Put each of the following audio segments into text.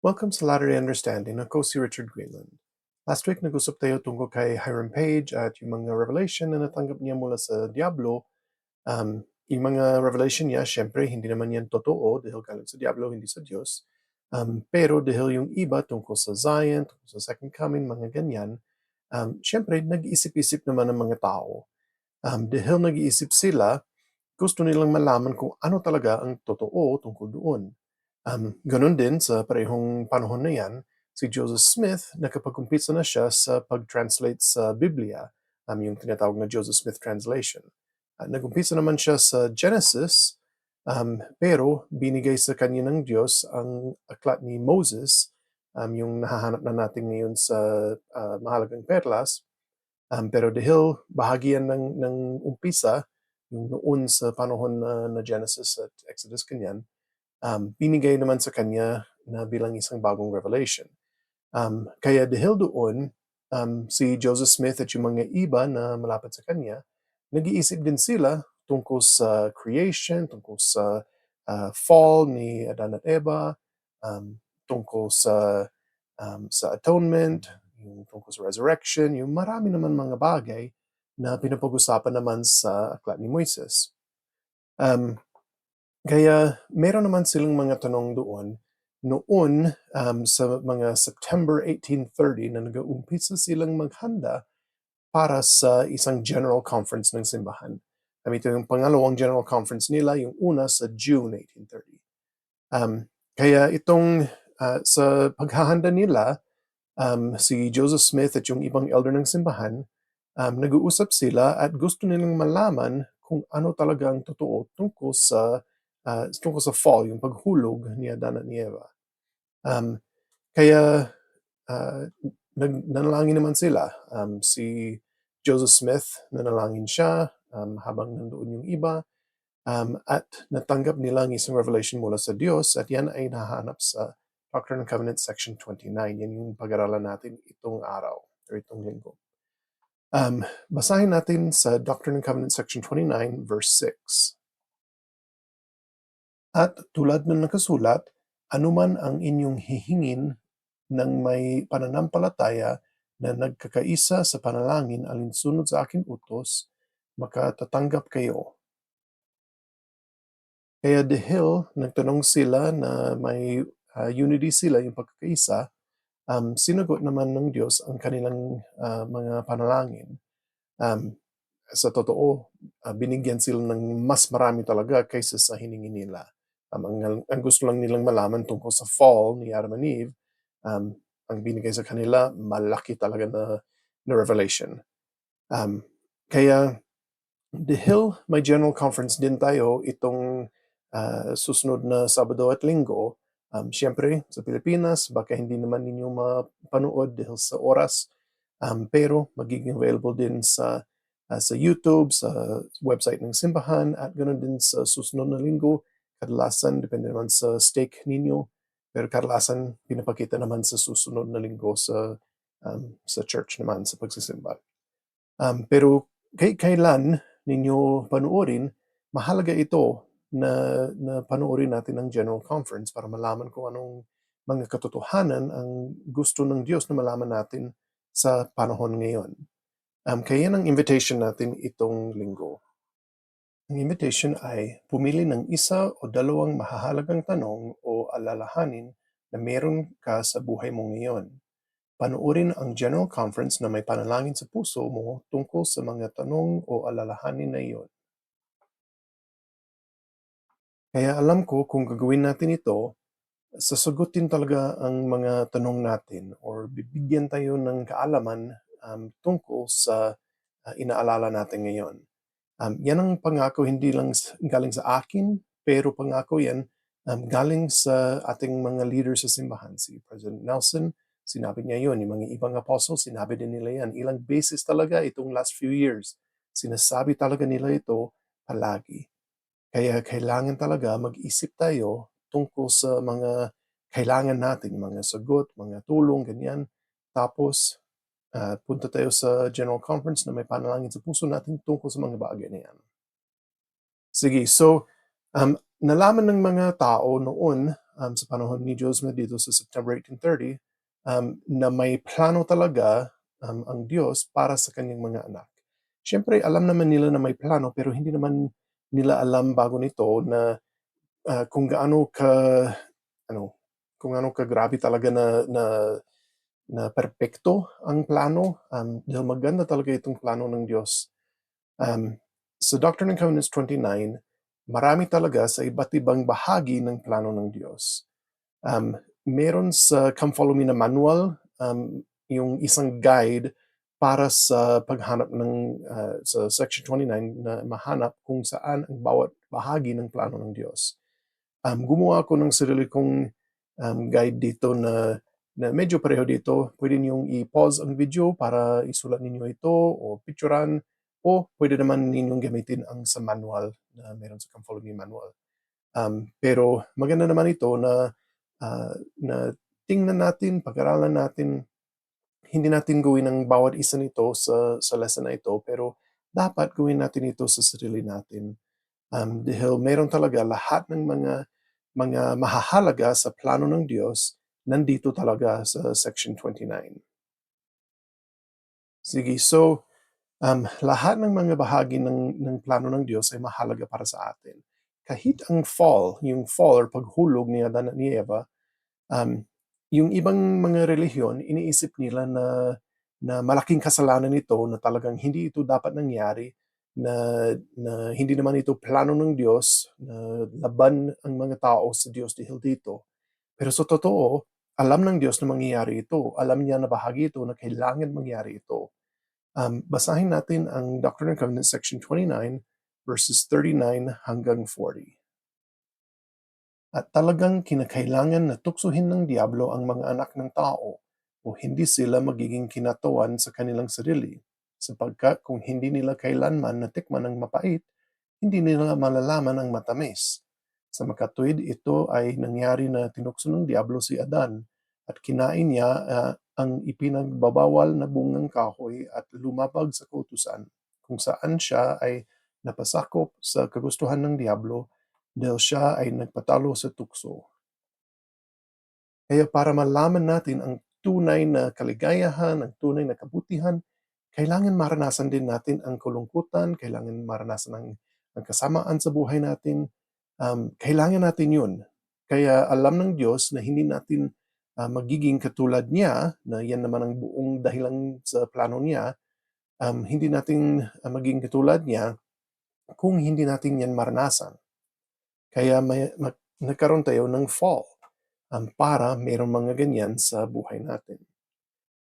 Welcome sa Latter-day Understanding. Ako si Richard Greenland. Last week, nag-usap tayo tungkol kay Hiram Page at yung mga revelation na natanggap niya mula sa Diablo. Um, yung mga revelation niya, syempre, hindi naman yan totoo dahil galing sa Diablo, hindi sa Diyos. Um, pero dahil yung iba tungkol sa Zion, tungkol sa Second Coming, mga ganyan, um, syempre, nag-iisip-isip naman ng mga tao. Um, dahil nag-iisip sila, gusto nilang malaman kung ano talaga ang totoo tungkol doon. Um, ganun din sa parehong panahon na yan, si Joseph Smith, nakapag-umpisa na siya sa pag-translate sa Biblia, um, yung tinatawag na Joseph Smith Translation. Uh, nag-umpisa naman siya sa Genesis, um, pero binigay sa kanya ng Diyos ang aklat ni Moses, um, yung nahahanap na natin ngayon sa uh, mahalagang perlas. Um, pero dahil bahagi yan ng, ng umpisa, yung noon sa panahon na, na Genesis at Exodus kanyan, um, binigay naman sa kanya na bilang isang bagong revelation. Um, kaya dahil doon, um, si Joseph Smith at yung mga iba na malapit sa kanya, nag-iisip din sila tungkol sa creation, tungkol sa uh, fall ni Adan at Eva, um, tungkol sa um, sa atonement, yung tungkol sa resurrection, yung marami naman mga bagay na pinapag-usapan naman sa aklat ni Moises. Um, kaya meron naman silang mga tanong doon. Noon, um, sa mga September 1830 na nag-uumpisa silang maghanda para sa isang general conference ng simbahan. Um, ito yung pangalawang general conference nila, yung una sa June 1830. Um, kaya itong uh, sa paghahanda nila, um, si Joseph Smith at yung ibang elder ng simbahan, um, nag-uusap sila at gusto nilang malaman kung ano talaga ang totoo tungkol sa uh, tungkol sa fall, yung paghulog ni Adan at ni Eva. Um, kaya uh, nanalangin naman sila. Um, si Joseph Smith, nanalangin siya um, habang nandoon yung iba. Um, at natanggap nila ang isang revelation mula sa Diyos at yan ay nahanap sa Doctrine and Covenants section 29. Yan yung pag-aralan natin itong araw or itong linggo. Um, basahin natin sa Doctrine and Covenants section 29 verse 6. At tulad ng nakasulat, anuman ang inyong hihingin ng may pananampalataya na nagkakaisa sa panalangin alinsunod sa aking utos, makatatanggap kayo. Kaya dahil nagtanong sila na may uh, unity sila, yung pagkakaisa, um, sinagot naman ng Diyos ang kanilang uh, mga panalangin. Um, sa totoo, uh, binigyan sila ng mas marami talaga kaysa sa hiningi nila. Um, ang, ang gusto lang nilang malaman tungkol sa fall ni Adam and Eve, um, ang binigay sa kanila, malaki talaga na, na revelation. Um, kaya, dahil may general conference din tayo itong uh, susunod na Sabado at Linggo, um, siyempre sa Pilipinas, baka hindi naman ninyo mapanood dahil sa oras, um, pero magiging available din sa uh, sa YouTube, sa website ng simbahan, at ganoon din sa susunod na linggo, kadalasan depende naman sa stake ninyo pero kadalasan pinapakita naman sa susunod na linggo sa um, sa church naman sa pagsisimba. Um, pero kay kailan ninyo panuorin, mahalaga ito na, na panuorin natin ang General Conference para malaman kung anong mga katotohanan ang gusto ng Diyos na malaman natin sa panahon ngayon. Um, kaya ang invitation natin itong linggo. Ang invitation ay pumili ng isa o dalawang mahahalagang tanong o alalahanin na meron ka sa buhay mo ngayon. Panuorin ang General Conference na may panalangin sa puso mo tungkol sa mga tanong o alalahanin na iyon. Kaya alam ko kung gagawin natin ito, sasagutin talaga ang mga tanong natin or bibigyan tayo ng kaalaman um, tungkol sa uh, inaalala natin ngayon. Um, yan ang pangako hindi lang galing sa akin, pero pangako yan um, galing sa ating mga leaders sa simbahan. Si President Nelson, sinabi niya yun. Yung mga ibang apostles, sinabi din nila yan. Ilang beses talaga itong last few years. Sinasabi talaga nila ito palagi. Kaya kailangan talaga mag-isip tayo tungkol sa mga kailangan natin, mga sagot, mga tulong, ganyan. Tapos, uh, punta tayo sa General Conference na may panalangin sa puso natin tungkol sa mga bagay na yan. Sige, so um, nalaman ng mga tao noon um, sa panahon ni Joseph dito sa September 1830 um, na may plano talaga um, ang Diyos para sa kanyang mga anak. Siyempre, alam naman nila na may plano pero hindi naman nila alam bago nito na uh, kung gaano ka ano, kung ano ka grabe talaga na na na perpekto ang plano um, dahil maganda talaga itong plano ng Diyos. Um, sa Doctrine and Covenants 29, marami talaga sa iba't ibang bahagi ng plano ng Diyos. Um, meron sa Come Follow Me na manual, um, yung isang guide para sa paghanap ng uh, sa section 29 na mahanap kung saan ang bawat bahagi ng plano ng Diyos. Um, gumawa ako ng sarili kong um, guide dito na na medyo pareho dito. Pwede niyong i-pause ang video para isulat ninyo ito o picturean o pwede naman ninyong gamitin ang sa manual na meron sa Come Follow Me manual. Um, pero maganda naman ito na uh, na tingnan natin, pag-aralan natin, hindi natin gawin ang bawat isa nito sa, sa lesson na ito, pero dapat gawin natin ito sa sarili natin. Um, dahil meron talaga lahat ng mga mga mahahalaga sa plano ng Diyos nandito talaga sa section 29. Sige, so um, lahat ng mga bahagi ng, ng plano ng Diyos ay mahalaga para sa atin. Kahit ang fall, yung fall or paghulog ni Adan at ni Eva, um, yung ibang mga relihiyon, iniisip nila na, na malaking kasalanan ito na talagang hindi ito dapat nangyari, na, na hindi naman ito plano ng Diyos, na laban ang mga tao sa Diyos dahil dito. Pero sa totoo, alam ng Diyos na mangyayari ito. Alam niya na bahagi ito na kailangan mangyari ito. Um, basahin natin ang Doctrine and Covenants section 29 verses 39 hanggang 40. At talagang kinakailangan na tuksohin ng Diablo ang mga anak ng tao o hindi sila magiging kinatawan sa kanilang sarili sapagkat kung hindi nila kailanman natikman ang mapait, hindi nila malalaman ang matamis. Sa makatuwid, ito ay nangyari na tinukso ng Diablo si Adan at kinain niya uh, ang ipinagbabawal na bungang kahoy at lumapag sa kautusan kung saan siya ay napasakop sa kagustuhan ng Diablo dahil siya ay nagpatalo sa tukso. Kaya para malaman natin ang tunay na kaligayahan, ang tunay na kabutihan, kailangan maranasan din natin ang kulungkutan, kailangan maranasan ang, ang kasamaan sa buhay natin. Um, kailangan natin yun. Kaya alam ng Diyos na hindi natin uh, magiging katulad niya, na yan naman ang buong dahilan sa plano niya, um, hindi natin uh, maging katulad niya kung hindi natin yan maranasan. Kaya may, mag, nagkaroon tayo ng fall um, para mayroong mga ganyan sa buhay natin.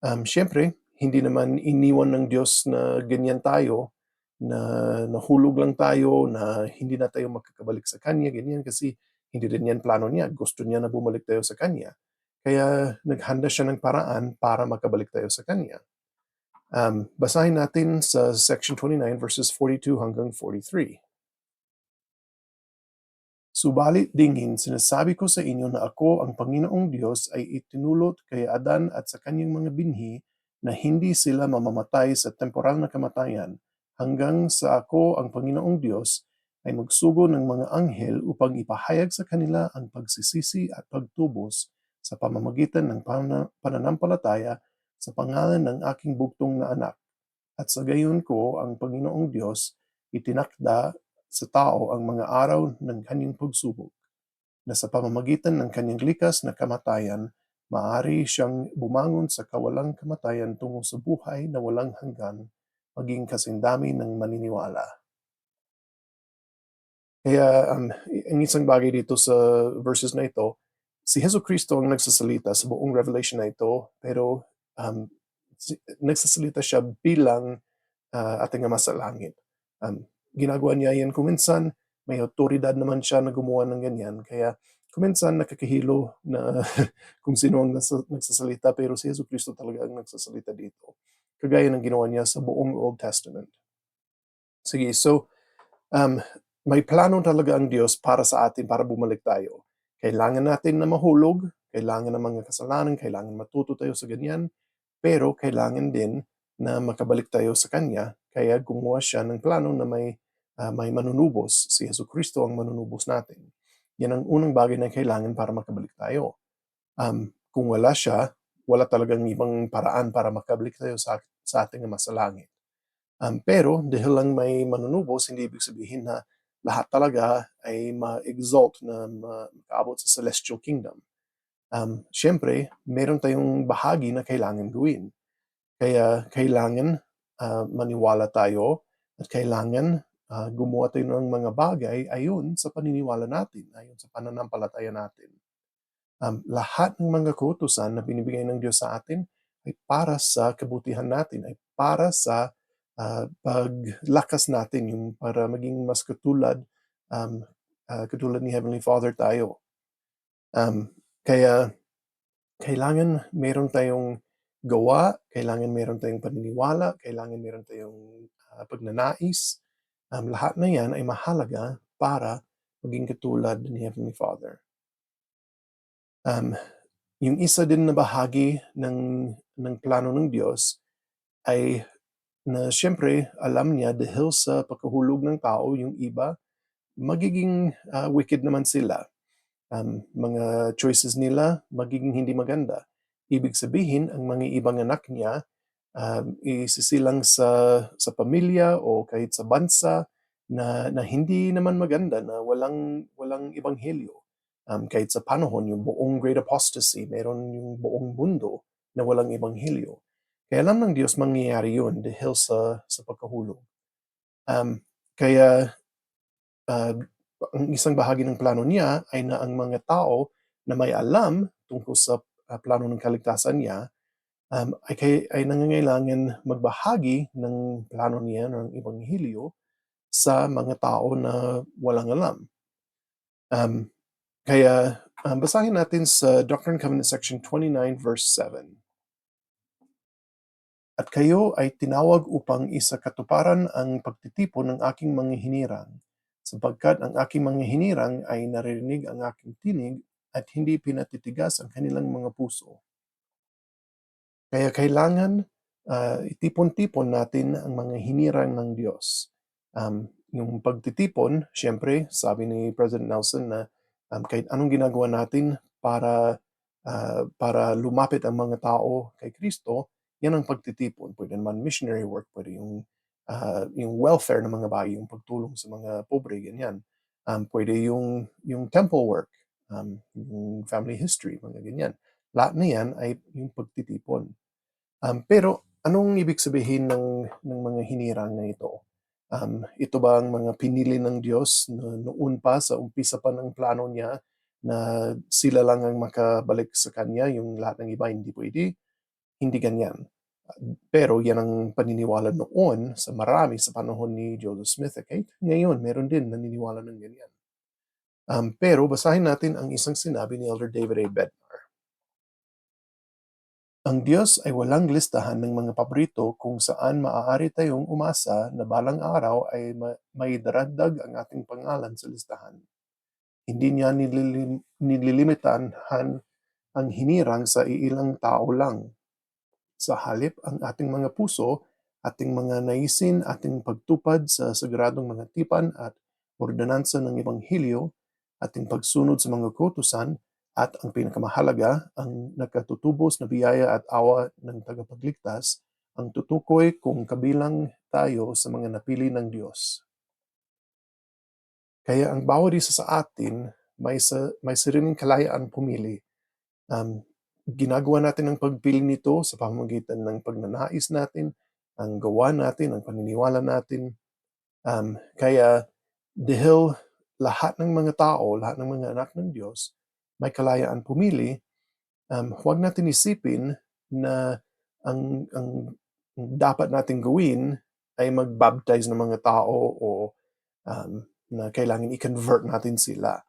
Um, Siyempre, hindi naman iniwan ng Diyos na ganyan tayo, na nahulog lang tayo, na hindi na tayo makakabalik sa Kanya, ganyan, kasi hindi rin yan plano niya. Gusto niya na bumalik tayo sa Kanya. Kaya naghanda siya ng paraan para makabalik tayo sa Kanya. Um, basahin natin sa section 29 verses 42 hanggang 43. Subalit dingin, sinasabi ko sa inyo na ako, ang Panginoong Diyos, ay itinulot kay Adan at sa kanyang mga binhi na hindi sila mamamatay sa temporal na kamatayan hanggang sa ako, ang Panginoong Diyos, ay magsugo ng mga anghel upang ipahayag sa kanila ang pagsisisi at pagtubos sa pamamagitan ng pananampalataya sa pangalan ng aking bugtong na anak. At sa gayon ko, ang Panginoong Diyos, itinakda sa tao ang mga araw ng kanyang pagsubok, na sa pamamagitan ng kanyang likas na kamatayan, maaari siyang bumangon sa kawalang kamatayan tungo sa buhay na walang hanggan, maging kasindami ng maniniwala. Kaya um, ang isang bagay dito sa verses na ito, si Heso Kristo ang nagsasalita sa buong revelation na ito, pero um, nagsasalita siya bilang uh, ating ama sa langit. Um, ginagawa niya yan kuminsan, may otoridad naman siya na gumawa ng ganyan, kaya kuminsan nakakahilo na kung sino ang nagsasalita, pero si Heso Kristo talaga ang nagsasalita dito. Kagaya ng ginawa niya sa buong Old Testament. Sige, so um, may plano talaga ang Diyos para sa atin para bumalik tayo. Kailangan natin na mahulog, kailangan ng mga kasalanan, kailangan matuto tayo sa ganyan, pero kailangan din na makabalik tayo sa Kanya, kaya gumawa siya ng plano na may, uh, may manunubos. Si Yesu Kristo ang manunubos natin. yan ang unang bagay na kailangan para makabalik tayo. Um, kung wala siya, wala talagang ibang paraan para makabalik tayo sa, sa ating Ama sa langit. Um, pero dahil lang may manunubos, hindi ibig sabihin na lahat talaga ay ma-exalt na makaabot sa celestial kingdom. Um, Siyempre, meron tayong bahagi na kailangan gawin. Kaya kailangan uh, maniwala tayo at kailangan uh, gumawa tayo ng mga bagay ayon sa paniniwala natin, ayon sa pananampalataya natin. Um, lahat ng mga kautusan na binibigay ng Diyos sa atin ay para sa kabutihan natin, ay para sa uh, paglakas natin, yung para maging mas katulad, um, uh, katulad ni Heavenly Father tayo. Um, kaya kailangan meron tayong gawa, kailangan meron tayong paniniwala, kailangan meron tayong uh, pagnanais. Um, lahat na yan ay mahalaga para maging katulad ni Heavenly Father. Um, yung isa din na bahagi ng, ng plano ng Diyos ay na siyempre alam niya dahil sa pagkahulog ng tao, yung iba, magiging uh, wicked naman sila. Um, mga choices nila magiging hindi maganda. Ibig sabihin, ang mga ibang anak niya um, isisilang sa, sa pamilya o kahit sa bansa na, na hindi naman maganda, na walang, walang ebanghelyo. Um, kahit sa panahon, yung buong great apostasy, meron yung buong mundo na walang ebanghelyo. Kaya alam ng Diyos mangyayari yun dahil sa, sa pagkahulog. Um, kaya uh, ang isang bahagi ng plano niya ay na ang mga tao na may alam tungkol sa uh, plano ng kaligtasan niya um, ay, kay, ay nangangailangan magbahagi ng plano niya ng Ebanghelyo sa mga tao na walang alam. Um, kaya um, basahin natin sa Doctrine and Covenants section 29 verse 7. At kayo ay tinawag upang isa katuparan ang pagtitipon ng aking mga hinirang, sapagkat ang aking mga hinirang ay naririnig ang aking tinig at hindi pinatitigas ang kanilang mga puso. Kaya kailangan uh, itipon-tipon natin ang mga hinirang ng Diyos. Um, yung pagtitipon, siyempre, sabi ni President Nelson na um, kahit anong ginagawa natin para uh, para lumapit ang mga tao kay Kristo, yan ang pagtitipon. Pwede naman missionary work, pwede yung, uh, yung welfare ng mga bayi, yung pagtulong sa mga pobre, ganyan. Um, pwede yung, yung temple work, um, yung family history, mga ganyan. Lahat na yan ay yung pagtitipon. Um, pero anong ibig sabihin ng, ng mga hinirang na ito? Um, ito ba ang mga pinili ng Diyos na noon pa sa umpisa pa ng plano niya na sila lang ang makabalik sa Kanya, yung lahat ng iba hindi pwede? Hindi ganyan. Pero yan ang paniniwala noon sa marami sa panahon ni Joseph Smith. Okay? Ngayon, meron din naniniwala ng ganyan. Um, pero basahin natin ang isang sinabi ni Elder David A. Bednar. Ang Diyos ay walang listahan ng mga paborito kung saan maaari tayong umasa na balang araw ay may daragdag ang ating pangalan sa listahan. Hindi niya nililim, nililimitahan ang hinirang sa iilang tao lang sa halip ang ating mga puso, ating mga naisin, ating pagtupad sa sagradong mga tipan at ordinansa ng Ebanghelyo, ating pagsunod sa mga kautusan, at ang pinakamahalaga, ang nakatutubos na biyaya at awa ng tagapagligtas, ang tutukoy kung kabilang tayo sa mga napili ng Diyos. Kaya ang bawat isa sa atin may, sa, may sariling kalayaan pumili. Um, ginagawa natin ang pagpili nito sa pamamagitan ng pagnanais natin, ang gawa natin, ang paniniwala natin. Um, kaya dahil lahat ng mga tao, lahat ng mga anak ng Diyos, may kalayaan pumili, um, huwag natin isipin na ang, ang dapat natin gawin ay mag-baptize ng mga tao o um, na kailangan i-convert natin sila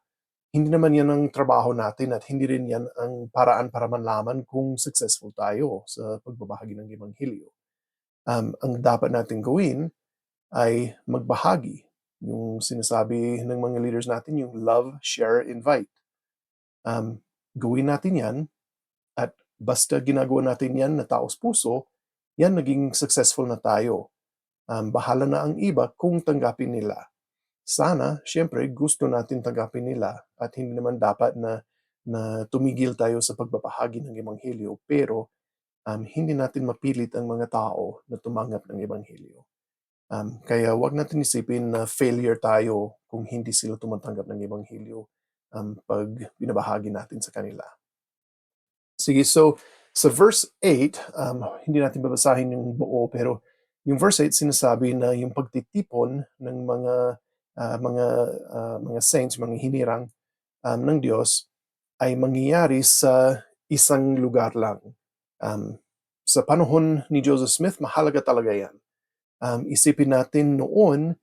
hindi naman yan ang trabaho natin at hindi rin yan ang paraan para manlaman kung successful tayo sa pagbabahagi ng Ebanghelyo. Um, ang dapat natin gawin ay magbahagi. Yung sinasabi ng mga leaders natin, yung love, share, invite. Um, gawin natin yan at basta ginagawa natin yan na taos puso, yan naging successful na tayo. Um, bahala na ang iba kung tanggapin nila. Sana siyempre gusto natin tanggapin nila at hindi naman dapat na na tumigil tayo sa pagbabahagi ng ebanghelyo pero um, hindi natin mapilit ang mga tao na tumanggap ng ebanghelyo. Um, kaya wag natin isipin na failure tayo kung hindi sila tumatanggap ng ebanghelyo um, pag binabahagi natin sa kanila. Sige, so sa verse 8, um, hindi natin babasahin yung buo pero yung verse 8 sinasabi na yung pagtitipon ng mga uh, mga uh, mga saints, mga hinirang um, ng Diyos ay mangyayari sa isang lugar lang. Um, sa panahon ni Joseph Smith, mahalaga talaga yan. Um, isipin natin noon,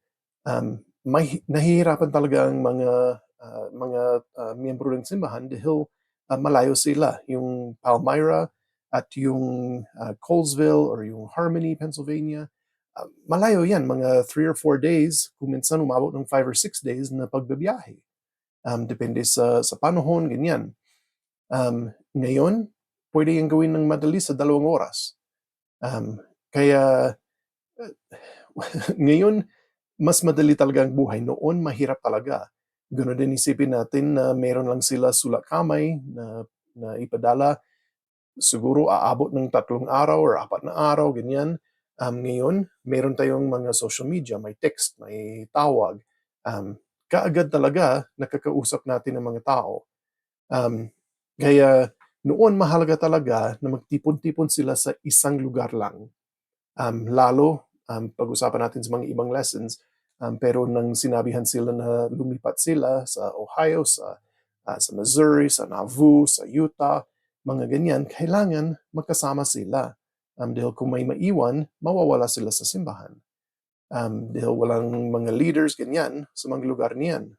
um, may, nahihirapan talaga ang mga uh, mga uh, miyembro ng simbahan dahil uh, malayo sila. Yung Palmyra at yung uh, Colesville or yung Harmony, Pennsylvania, uh, malayo yan, mga 3 or 4 days, kung minsan umabot ng 5 or 6 days na pagbabiyahe. Um, depende sa, sa panahon, ganyan. Um, ngayon, pwede yung gawin ng madali sa dalawang oras. Um, kaya, uh, ngayon, mas madali talaga ang buhay. Noon, mahirap talaga. Ganoon din isipin natin na meron lang sila sulat kamay na, na ipadala. Siguro aabot ng tatlong araw or apat na araw, ganyan. Um, ngayon, meron tayong mga social media, may text, may tawag. Um, kaagad talaga nakakausap natin ng mga tao. Um, kaya noon mahalaga talaga na magtipon-tipon sila sa isang lugar lang. Um, lalo, um, pag-usapan natin sa mga ibang lessons, um, pero nang sinabihan sila na lumipat sila sa Ohio, sa, uh, sa Missouri, sa Nauvoo, sa Utah, mga ganyan, kailangan magkasama sila. Um, dahil kung may maiwan, mawawala sila sa simbahan um, dahil walang mga leaders ganyan sa mga lugar niyan.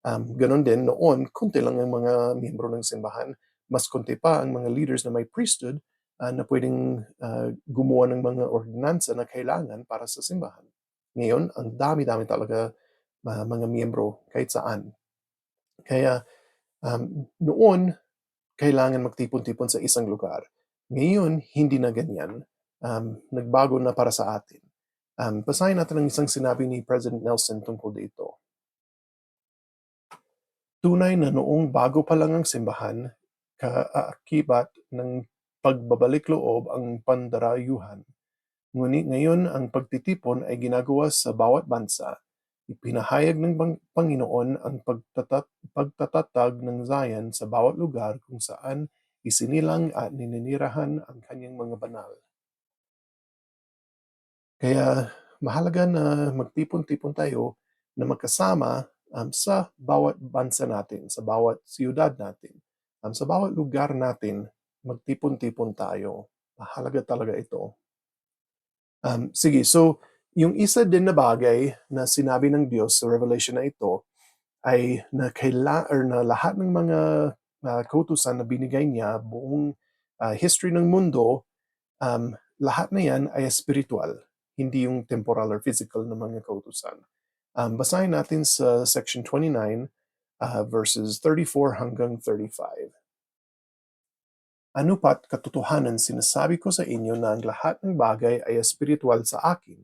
Um, ganon din noon, konti lang ang mga miyembro ng simbahan, mas konti pa ang mga leaders na may priesthood uh, na pwedeng uh, gumawa ng mga ordinansa na kailangan para sa simbahan. Ngayon, ang dami-dami talaga uh, mga miyembro kahit saan. Kaya um, noon, kailangan magtipon-tipon sa isang lugar. Ngayon, hindi na ganyan. Um, nagbago na para sa atin. Um, basahin natin ang isang sinabi ni President Nelson tungkol dito. Tunay na noong bago pa lang ang simbahan, kaakibat ng pagbabalik loob ang pandarayuhan. Ngunit ngayon ang pagtitipon ay ginagawa sa bawat bansa. Ipinahayag ng Panginoon ang pagtatat, pagtatatag ng Zion sa bawat lugar kung saan isinilang at nininirahan ang kanyang mga banal. Kaya mahalaga na magtipon-tipon tayo na magkasama um, sa bawat bansa natin, sa bawat siyudad natin, um, sa bawat lugar natin, magtipon-tipon tayo. Mahalaga talaga ito. Um, sige, so yung isa din na bagay na sinabi ng Diyos sa Revelation na ito ay na, kaila, or na lahat ng mga uh, kautusan na binigay niya, buong uh, history ng mundo, um, lahat na yan ay spiritual hindi yung temporal or physical na mga kautusan. Um, basahin natin sa section 29, uh, verses 34 hanggang 35. Ano pat katotohanan sinasabi ko sa inyo na ang lahat ng bagay ay espiritual sa akin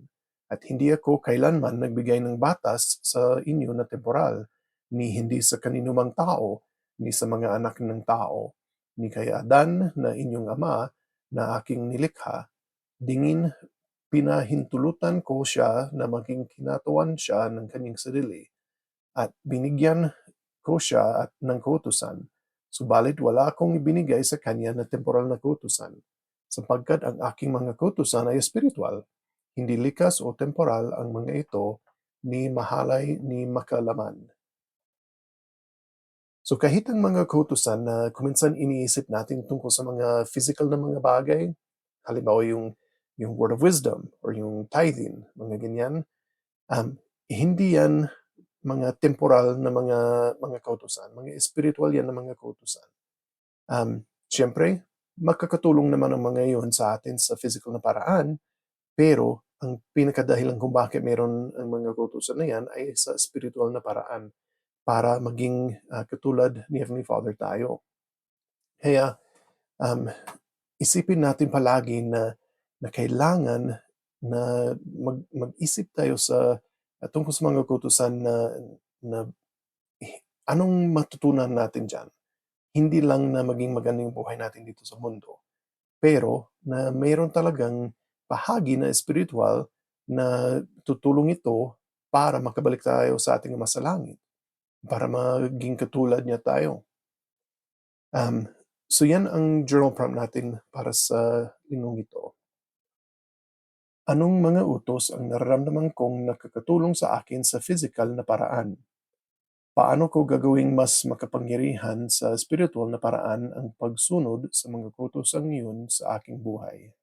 at hindi ako kailanman nagbigay ng batas sa inyo na temporal, ni hindi sa kaninumang tao, ni sa mga anak ng tao, ni kay Adan na inyong ama na aking nilikha, dingin pinahintulutan ko siya na maging kinatuan siya ng kanyang sarili at binigyan ko siya at ng kautusan. Subalit wala akong ibinigay sa kanya na temporal na kautusan, sapagkat ang aking mga kautusan ay espiritual, hindi likas o temporal ang mga ito, ni mahalay ni makalaman. So kahit ang mga kautusan na kuminsan iniisip natin tungkol sa mga physical na mga bagay, halimbawa yung yung word of wisdom or yung tithing, mga ganyan, um, hindi yan mga temporal na mga mga kautusan, mga spiritual yan na mga kautusan. Um, Siyempre, magkakatulong naman ang mga iyon sa atin sa physical na paraan, pero ang pinakadahilan kung bakit meron ang mga kautusan na yan ay sa spiritual na paraan para maging uh, katulad ni Heavenly Father tayo. Kaya, um, isipin natin palagi na na kailangan na mag, mag-isip tayo sa at tungkol sa mga kautusan na, na anong matutunan natin dyan? Hindi lang na maging magandang buhay natin dito sa mundo, pero na mayroon talagang bahagi na spiritual na tutulong ito para makabalik tayo sa ating Ama sa Langit, para maging katulad niya tayo. Um, so yan ang journal prompt natin para sa linggong ito. Anong mga utos ang nararamdaman kong nakakatulong sa akin sa physical na paraan? Paano ko gagawing mas makapangyarihan sa spiritual na paraan ang pagsunod sa mga kautusan iyon sa aking buhay?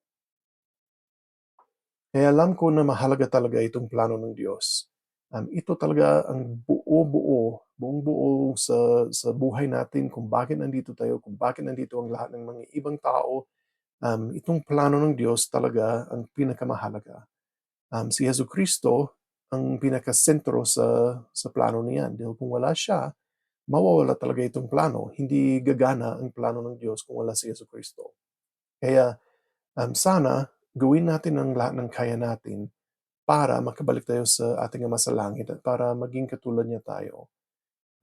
Kaya alam ko na mahalaga talaga itong plano ng Diyos. Um, ito talaga ang buo-buo, buong-buo sa, sa buhay natin, kung bakit nandito tayo, kung bakit nandito ang lahat ng mga ibang tao. Um, itong plano ng Diyos talaga ang pinakamahalaga. Um, si Yesu Kristo ang pinakasentro sa, sa plano niyan. Dahil kung wala siya, mawawala talaga itong plano. Hindi gagana ang plano ng Diyos kung wala si Yesu Kristo. Kaya um, sana gawin natin ang lahat ng kaya natin para makabalik tayo sa ating Ama sa Langit at para maging katulad niya tayo.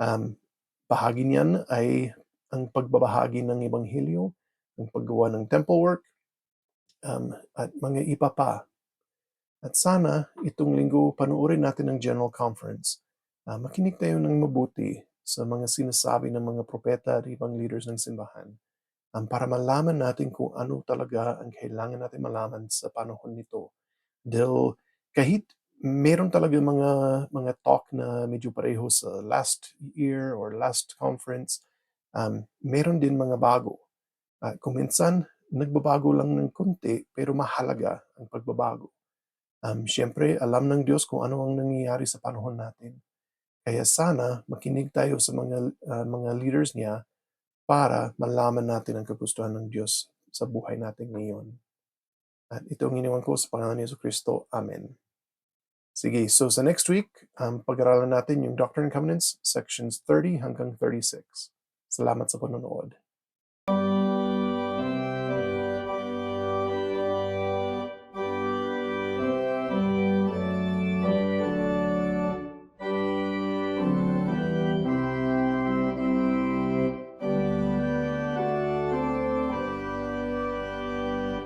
Um, bahagi niyan ay ang pagbabahagi ng Ebanghelyo, ang paggawa ng temple work, um, at mga iba. At sana itong linggo panuorin natin ang General Conference. Uh, makinig tayo ng mabuti sa mga sinasabi ng mga propeta at ibang leaders ng simbahan um, para malaman natin kung ano talaga ang kailangan natin malaman sa panahon nito. Dahil kahit meron talaga mga mga talk na medyo pareho sa last year or last conference, um, meron din mga bago. Uh, kung minsan, nagbabago lang ng konti, pero mahalaga ang pagbabago. Um, Siyempre, alam ng Diyos kung ano ang nangyayari sa panahon natin. Kaya sana makinig tayo sa mga uh, mga leaders niya para malaman natin ang kagustuhan ng Diyos sa buhay natin ngayon. At ito ang iniwan ko sa pangalan ni Kristo. Amen. Sige, so sa next week, um, pag-aralan natin yung Doctrine and Covenants, sections 30 hanggang 36. Salamat sa panonood.